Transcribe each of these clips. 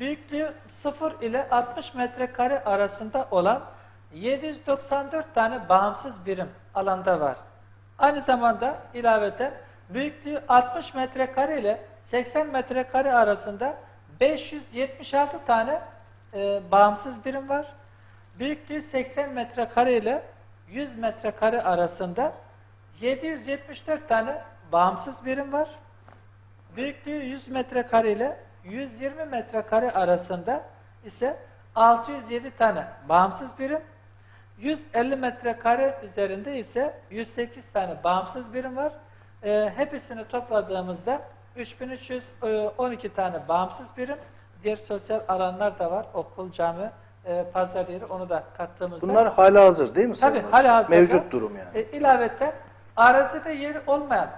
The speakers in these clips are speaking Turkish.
büyüklüğü 0 ile 60 metrekare arasında olan 794 tane bağımsız birim alanda var. Aynı zamanda ilaveten büyüklüğü 60 metrekare ile 80 metrekare arasında 576 tane e, bağımsız birim var. Büyüklüğü 80 metrekare ile 100 metrekare arasında 774 tane bağımsız birim var. Büyüklüğü 100 metrekare ile 120 metrekare arasında ise 607 tane bağımsız birim, 150 metrekare üzerinde ise 108 tane bağımsız birim var. Ee, hepsini topladığımızda 3312 tane bağımsız birim, diğer sosyal alanlar da var. Okul, cami, e, pazar yeri onu da kattığımızda. Bunlar hala hazır değil mi Tabii hala hazırda. Mevcut durum yani. E, ilaveten arazide yeri olmayan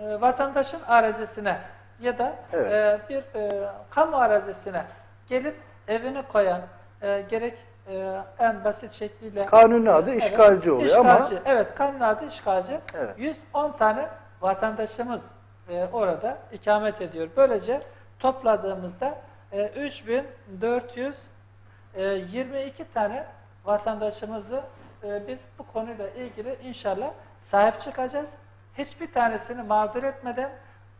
e, vatandaşın arazisine ya da Evet. e, bir e, kamu arazisine gelip evini koyan e, gerek e, en basit şekliyle Kanuni adı Evet, işgalci oluyor ama- işgalci. Evet, kanuni adı işgalci. Evet. 110 tane vatandaşımız e, orada ikamet ediyor. Böylece topladığımızda e, 3422 tane vatandaşımızı e, biz bu konuyla ilgili inşallah sahip çıkacağız. Hiçbir tanesini mağdur etmeden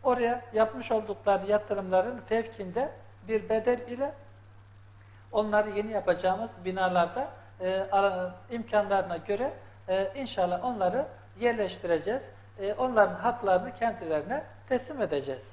oraya yapmış oldukları yatırımların fevkinde bir bedel ile onları yeni yapacağımız binalarda e, imkanlarına göre e, inşallah onları yerleştireceğiz. E, onların haklarını kendilerine teslim edeceğiz.